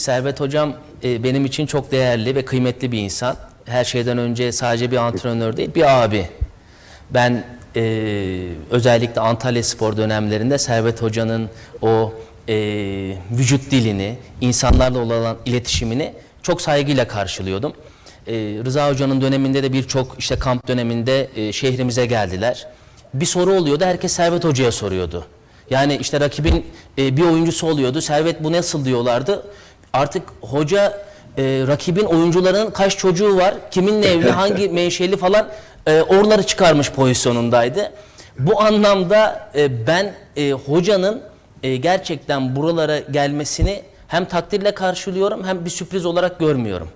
Servet Hocam e, benim için çok değerli ve kıymetli bir insan. Her şeyden önce sadece bir antrenör değil, bir abi. Ben e, özellikle Antalya Spor dönemlerinde Servet Hoca'nın o e, vücut dilini, insanlarla olan iletişimini çok saygıyla karşılıyordum. E, Rıza Hoca'nın döneminde de birçok işte kamp döneminde e, şehrimize geldiler. Bir soru oluyordu, herkes Servet Hoca'ya soruyordu. Yani işte rakibin e, bir oyuncusu oluyordu. Servet bu nasıl diyorlardı. Artık hoca e, rakibin oyuncuların kaç çocuğu var, kiminle evli, hangi menşeli falan e, oraları çıkarmış pozisyonundaydı. Bu anlamda e, ben e, hocanın e, gerçekten buralara gelmesini hem takdirle karşılıyorum hem bir sürpriz olarak görmüyorum.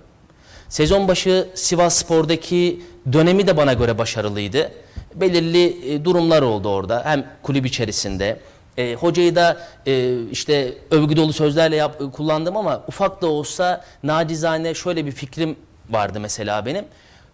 Sezon başı Sivas Spor'daki dönemi de bana göre başarılıydı. Belirli e, durumlar oldu orada hem kulüp içerisinde. E, hocayı da e, işte övgü dolu sözlerle yap, kullandım ama ufak da olsa nacizane şöyle bir fikrim vardı mesela benim.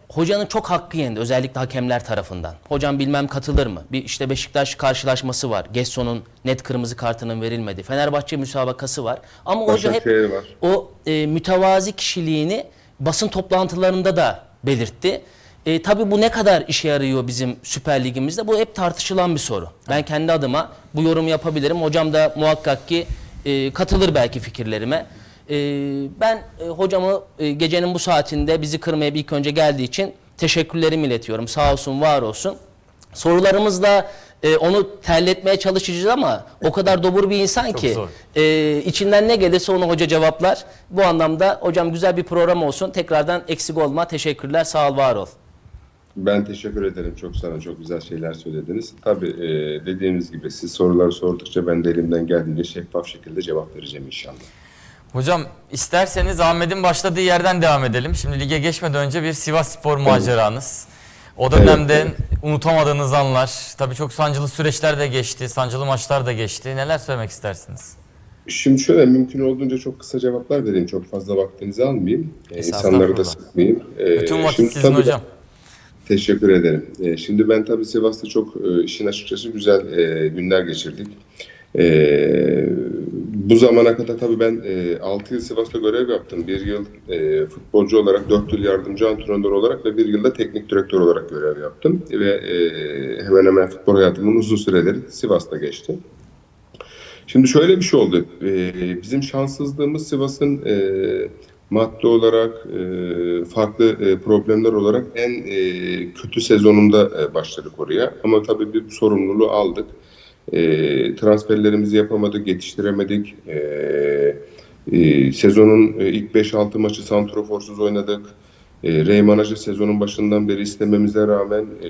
Hocanın çok hakkı yendi özellikle hakemler tarafından. Hocam bilmem katılır mı? Bir işte Beşiktaş karşılaşması var. Gesson'un net kırmızı kartının verilmedi. Fenerbahçe müsabakası var. Ama hoca hep var. o e, mütevazi kişiliğini basın toplantılarında da belirtti. E, tabii bu ne kadar işe yarıyor bizim Süper Ligimizde? Bu hep tartışılan bir soru. Ben kendi adıma bu yorumu yapabilirim. Hocam da muhakkak ki e, katılır belki fikirlerime. E, ben e, hocamı e, gecenin bu saatinde bizi kırmaya ilk önce geldiği için teşekkürlerimi iletiyorum. Sağ olsun, var olsun. Sorularımızla e, onu terletmeye çalışacağız ama o kadar dobur bir insan ki e, içinden ne gelirse onu hoca cevaplar. Bu anlamda hocam güzel bir program olsun. Tekrardan eksik olma. Teşekkürler. Sağ ol, var ol. Ben teşekkür ederim. Çok sana çok güzel şeyler söylediniz. Tabii e, dediğimiz gibi siz soruları sordukça ben de elimden geldiğince şeffaf şekilde cevap vereceğim inşallah. Hocam isterseniz Ahmet'in başladığı yerden devam edelim. Şimdi lige geçmeden önce bir Sivas Spor maceranız. O dönemde Evet, unutamadığınız anlar, tabii çok sancılı süreçler de geçti, sancılı maçlar da geçti. Neler söylemek istersiniz? Şimdi şöyle mümkün olduğunca çok kısa cevaplar vereyim. Çok fazla vaktinizi almayayım. E, Estağfurullah. insanları da sıkmayayım. E, Bütün vakit sizin tabii- hocam. Teşekkür ederim. E, şimdi ben tabii Sivas'ta çok e, işin açıkçası güzel e, günler geçirdik. E, bu zamana kadar tabii ben e, 6 yıl Sivas'ta görev yaptım. Bir yıl e, futbolcu olarak, 4 yıl yardımcı antrenör olarak ve bir yılda teknik direktör olarak görev yaptım. Ve hemen hemen futbol hayatımın uzun süreleri Sivas'ta geçti. Şimdi şöyle bir şey oldu. Ee, bizim şanssızlığımız Sivas'ın madde olarak e, farklı e, problemler olarak en e, kötü sezonunda e, başladık oraya. Ama tabii bir sorumluluğu aldık. E, transferlerimizi yapamadık, yetiştiremedik. E, e, sezonun e, ilk 5-6 maçı santroforsuz oynadık. E, Reyman Hoca sezonun başından beri istememize rağmen e,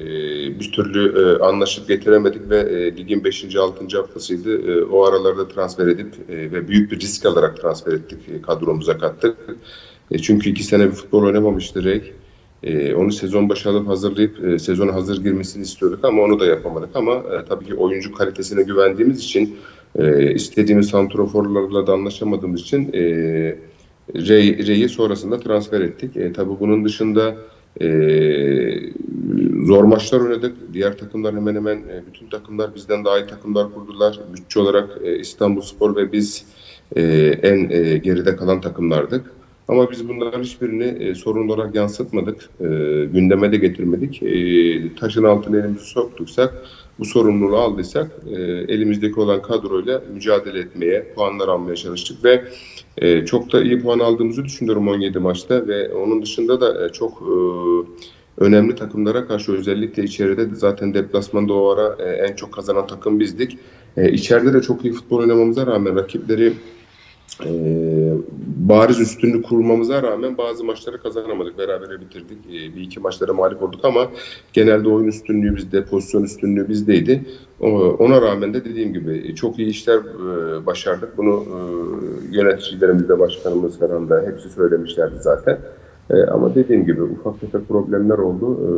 bir türlü e, anlaşıp getiremedik ve e, ligin 5. 6. haftasıydı. E, o aralarda transfer edip e, ve büyük bir risk alarak transfer ettik, e, kadromuza kattık. E, çünkü iki sene bir futbol oynamamıştı Rey. E, onu sezon başı hazırlayıp e, sezona hazır girmesini istiyorduk ama onu da yapamadık. Ama e, tabii ki oyuncu kalitesine güvendiğimiz için e, istediğimiz santroforlarla da anlaşamadığımız için e, Rey'i sonrasında transfer ettik. E, tabii bunun dışında e, zor maçlar oynadık. Diğer takımlar hemen hemen e, bütün takımlar bizden daha iyi takımlar kurdular. Bütçe olarak e, İstanbul Spor ve biz e, en e, geride kalan takımlardık. Ama biz bunların hiçbirini e, sorun olarak yansıtmadık. E, gündeme de getirmedik. E, taşın altına elimizi soktuksak, bu sorumluluğu aldıysak e, elimizdeki olan kadroyla mücadele etmeye, puanlar almaya çalıştık ve e, çok da iyi puan aldığımızı düşünüyorum 17 maçta ve onun dışında da e, çok e, önemli takımlara karşı özellikle içeride de zaten deplasmanda o ara e, en çok kazanan takım bizdik. E, içeride de çok iyi futbol oynamamıza rağmen rakipleri e, bariz üstünlüğü kurmamıza rağmen bazı maçları kazanamadık. Berabere bitirdik. E, bir iki maçlara mağlup olduk ama genelde oyun üstünlüğü bizde, pozisyon üstünlüğü bizdeydi. O, ona rağmen de dediğim gibi e, çok iyi işler e, başardık. Bunu e, yöneticilerimiz de başkanımız falan da hepsi söylemişlerdi zaten. E, ama dediğim gibi ufak tefek problemler oldu. E,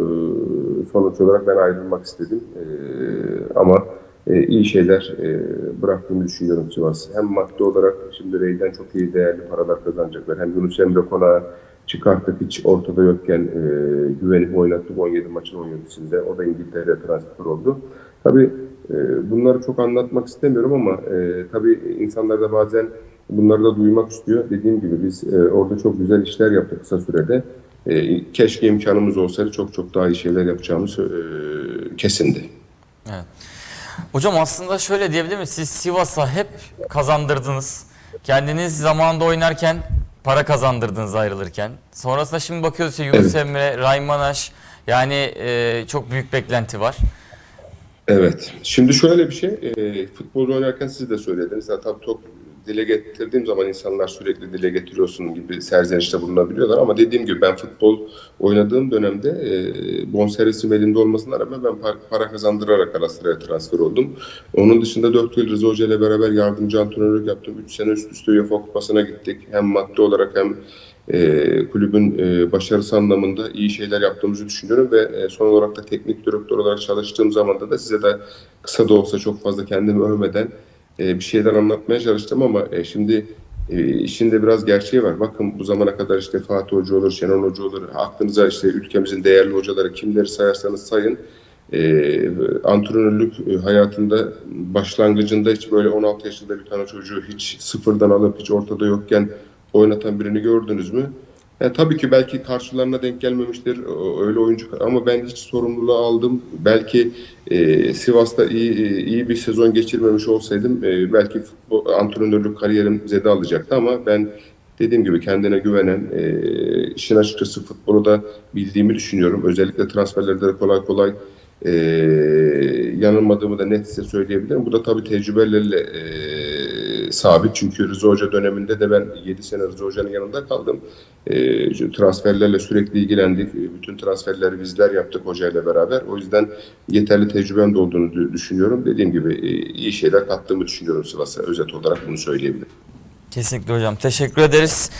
sonuç olarak ben ayrılmak istedim. E, ama e, iyi şeyler e, bıraktığını düşünüyorum Sivas. Hem maddi olarak şimdi Rey'den çok iyi değerli paralar kazanacaklar. Hem Yunus Emre Konak'ı çıkarttık hiç ortada yokken e, güvenip oynattık 17 maçın 17'sinde. O da İngiltere'ye transfer oldu. Tabii e, bunları çok anlatmak istemiyorum ama e, tabii insanlar da bazen bunları da duymak istiyor. Dediğim gibi biz e, orada çok güzel işler yaptık kısa sürede. E, keşke imkanımız olsaydı çok çok daha iyi şeyler yapacağımız e, kesindi. Hocam aslında şöyle diyebilir miyiz? Siz Sivas'a hep kazandırdınız. Kendiniz zamanında oynarken para kazandırdınız ayrılırken. Sonrasında şimdi bakıyoruz işte Yunus Evet. Emre, Raymanaş yani e, çok büyük beklenti var. Evet. Şimdi şöyle bir şey. E, futbol oynarken siz de söylediniz. Tabii çok dile getirdiğim zaman insanlar sürekli dile getiriyorsun gibi serzenişte bulunabiliyorlar. Ama dediğim gibi ben futbol oynadığım dönemde e, bonservisim elinde olmasına rağmen ben par- para kazandırarak Galatasaray'a transfer oldum. Onun dışında 4 yıl Rıza Hoca ile beraber yardımcı antrenörlük yaptım. 3 sene üst üste UEFA Kupası'na gittik. Hem maddi olarak hem e, kulübün e, başarısı anlamında iyi şeyler yaptığımızı düşünüyorum ve e, son olarak da teknik direktör olarak çalıştığım zamanda da size de kısa da olsa çok fazla kendimi övmeden e, bir şeyler anlatmaya çalıştım ama e, şimdi e, işin de biraz gerçeği var. Bakın bu zamana kadar işte Fatih Hoca olur, Şenol Hoca olur. Aklınıza işte ülkemizin değerli hocaları kimleri sayarsanız sayın. E, antrenörlük e, hayatında başlangıcında hiç böyle 16 yaşında bir tane çocuğu hiç sıfırdan alıp hiç ortada yokken oynatan birini gördünüz mü? Yani tabii ki belki karşılarına denk gelmemiştir öyle oyuncu ama ben hiç sorumluluğu aldım. Belki e, Sivas'ta iyi e, iyi bir sezon geçirmemiş olsaydım e, belki futbol, antrenörlük kariyerim zede alacaktı ama ben dediğim gibi kendine güvenen, e, işin açıkçası futbolu da bildiğimi düşünüyorum. Özellikle transferlerde de kolay kolay e, yanılmadığımı da net size söyleyebilirim. Bu da tabii tecrübelerle e, sabit. Çünkü Rıza Hoca döneminde de ben 7 sene Rıza Hoca'nın yanında kaldım. E, transferlerle sürekli ilgilendik. E, Bütün transferleri bizler yaptık hocayla beraber. O yüzden yeterli tecrübem de olduğunu dü- düşünüyorum. Dediğim gibi e, iyi şeyler kattığımı düşünüyorum Sivas'a. Özet olarak bunu söyleyebilirim. Kesinlikle hocam. Teşekkür ederiz.